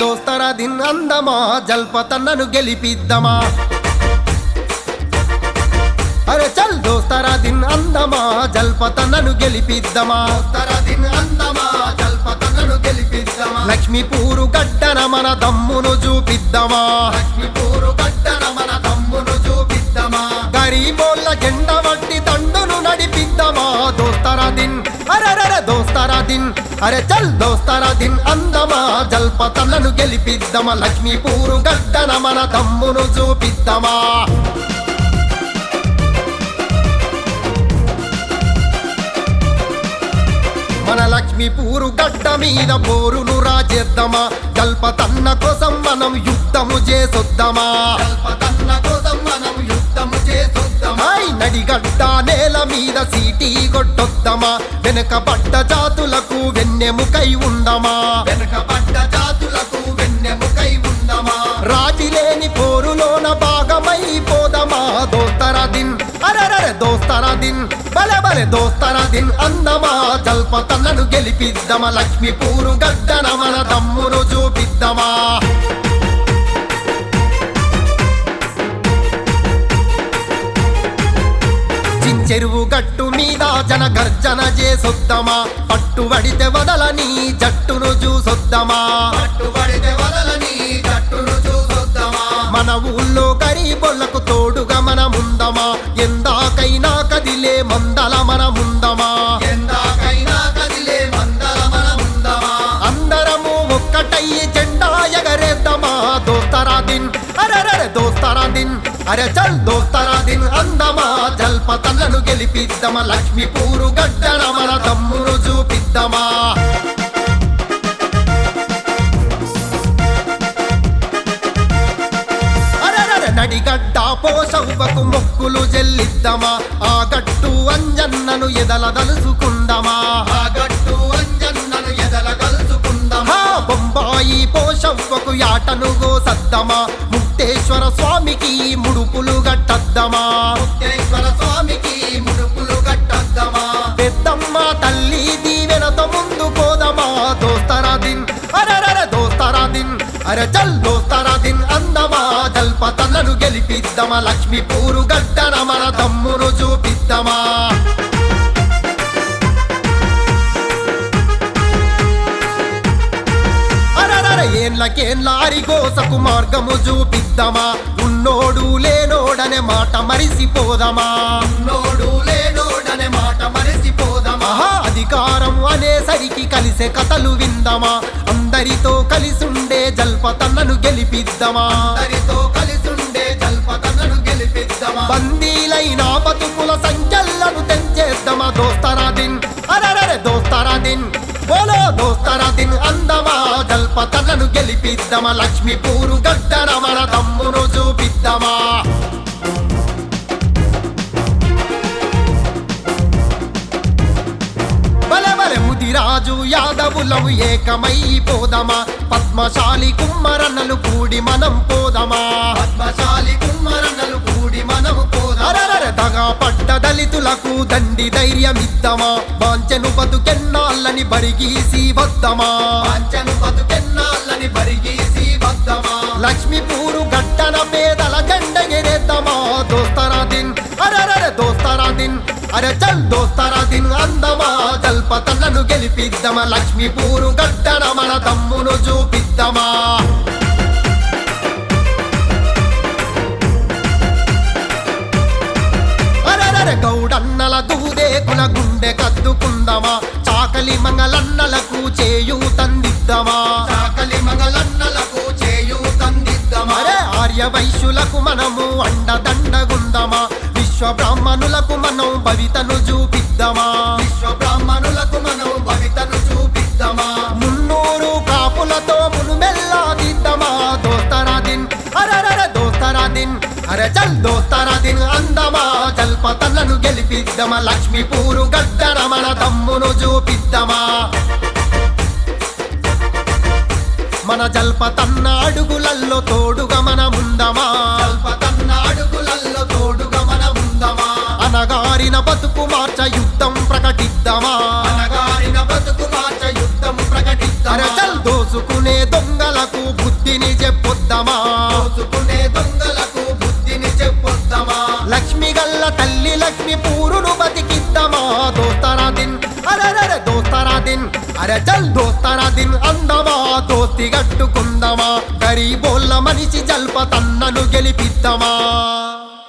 దిన్ అందమా జల్పతన్నను గెలిపిద్దమా? అరే చల్ దోస్తర దిన్ అందమా జల్పతన్నను గెలిపిద్దమా? దోస్తరా దిన్ అందమా జల్పతన్నను గెలిపిద్దమా? లక్ష్మీపూరు గడ్డన మన దమ్మును చూపిద్దమా? లక్ష్మీపూరు గడ్డన మన దమ్మును చూపిద్దమా? గరీబోళ్ళ జెండ వట్టి నడిపిద్దమా దోస్తారా దిన్ అరరర దోస్తారా దిన్ అరే చల్ దోస్తారా దిన్ అందమా? జల్పతన్నను గెలిపిద్దమా? లక్ష్మీపూరు గడ్డన మన తమ్మును చూపిద్దమా? మన లక్ష్మీపూరు గడ్డ మీద పోరును రాజేద్దామా? జల్పతన్న కోసం మనం యుద్ధము చేసొద్దామా? జల్పతన్న కొట్టొద్దామా వెనుకబడ్డ జాతులకు వెన్నెముకై ఉందమా? వెనుకబడ్డ జాతులకు వెన్నెముకై ఉందమా? రాజీలేని పోరులోన భాగమై పోదమా? దోస్తరా దిన్ అరరర దోస్తరా దిన్ బలె బలె దోస్తరా దిన్ అందమా? జల్పతన్నను గెలిపిద్దమా? లక్ష్మీపూరు గడ్డన మన దమ్మును చూపిద్దమా? చెరువు గట్టు మీద జన గర్జన చేసొద్దామా పట్టుబడితే వదలని జట్టును చూసొద్దామా. పట్టుబడితే వదలని జట్టును చూసొద్దామా. మన ఊళ్ళో గరీబొల్లకు తోడుగా మన ముందమా ఎందాకైనా కదిలే మందల మన అరే చల్ దోస్తరా దిన్ అందమా? జల్పతలను గెలిపిద్దమా? లక్ష్మీపూరు గడ్డన మన తమ్మును చూపిద్దమా? నడిగడ్డ పోసవ్వకు మొక్కులు చెల్లిద్దమా ఆ గట్టు అంజన్నను ఎదల దలుసుకుందమా ఆ గట్టు అంజన్నను ఎదల కలుసుకుందమా ఆ బొంబాయి పోషవ్వకు యాటను గోసద్దమా ముక్తేశ్వర స్వామికి ముడుపులు గట్టద్దమా ముక్తేశ్వర స్వామికి ముడుపులు కట్టొద్దామా? పెద్దమ్మ తల్లి దీవెనతో ముందు పోదమా? దోస్తరా దిన్ అరరర దోస్తరా దిన్ అరే చల్ దోస్తరా దిన్ అందమా? జల్పతలను గెలిపిద్దమా? లక్ష్మీపూరు గడ్డన మన తమ్మును చూపిద్దమా? అరరర ఏండ్లకేండ్ల అరిగోసకు మార్గము చూపిద్దమా? ఉన్నోడు లేనోడనే మాట మరిసిపోదమా? నోడు లేనోడనే మాట మరిసిపోదమా? అధికారం అనేసరికి కలిసే కథలు విందమా? అందరితో కలిసుండే జల్పతన్నను గెలిపిద్దమా? అందరితో కలిసుండే జల్పతనను గెలిపిద్దమా? బందీలైన బతుకుల సంఖ్యలను తెంచేద్దామా? దోస్తరా దిన్ అరరరే దోస్తరా దిన్ బోలో దోస్తరా దిన్ జల్పతన్నను గెలిపిద్దమా? లక్ష్మీపూరు గడ్డన మన తమ్మును చూపిద్దమా? ముదిరాజు యాదవులము ఏకమై పోదమా పద్మశాలి కుమ్మరన్నలు కూడి మనం పోదమా? పద్మశాలి కుమ్మరన్నలు కూడి మనము పోదమా? పడ్డ దళితులకు దండి ధైర్యమిద్దమా? వాంచెను బతుకెన్నాళ్ళని బరిగీసి వద్దమా? పంచను బతుకెన్నాళ్ళని బరిగీసి వద్దమా? లక్ష్మీపూరు గట్టన పేదల జెండ ఎరేద్దామా? దోస్తరా దిన్ అరే దోస్తరా దిన్ అరే చల్ దోస్తరా దిన్ అందమా? జల్పతలను గెలిపిద్దమా? లక్ష్మీపూరు గట్టన మన తమ్మును చూపిద్దమా? గౌడన్నల దూదేకుల గుండె కద్దుకుందమా? చాకలి మంగళన్నలకు చేయు తందిద్దమా ఆర్య వైశ్యులకు మనము అండదండగుందమా? విశ్వ బ్రాహ్మణులకు మనం భవితను చూపిద్దామా? విశ్వ బ్రాహ్మణులకు మనం భవితను చూపిద్దామా? మున్నూరు కాపులతో మునుమెల్లా దిద్దమా దోస్తరా దిన్ అరరర దోస్తరా దిన్ అరే జల్ దోస్తరా దిన్ అందమా? జల్పతలను గెలిపిద్దమా? లక్ష్మీపూరు గడ్డన మన తమ్మును చూపిద్దమా? మన జల్పతన్న అడుగులల్లో తోడుగా మన ముందమా జల్పతన్న అడుగులల్లో తోడుగా మనముందమా? అనగారిన బతుకు మార్చ యుద్ధం ప్రకటిద్దామా? అనగారిన బతుకు మార్చ యుద్ధము ప్రకటిద్దామా? దోసుకునే దొంగలకు బుద్ధిని చెప్పొద్దామా? దోసుకునే దొంగలకు బుద్ధిని చెప్పొద్దామా? లక్ష్మి గల్ల తల్లి లక్ష్మి పూరును అరే దోస్తరా దిన్ అరే చల్ దోస్తరా దిన్ అందమా దోస్తి గట్టుకుందమా గరీబోళ్ళ మనిషి జల్ప తన్నను గెలిపిద్దమా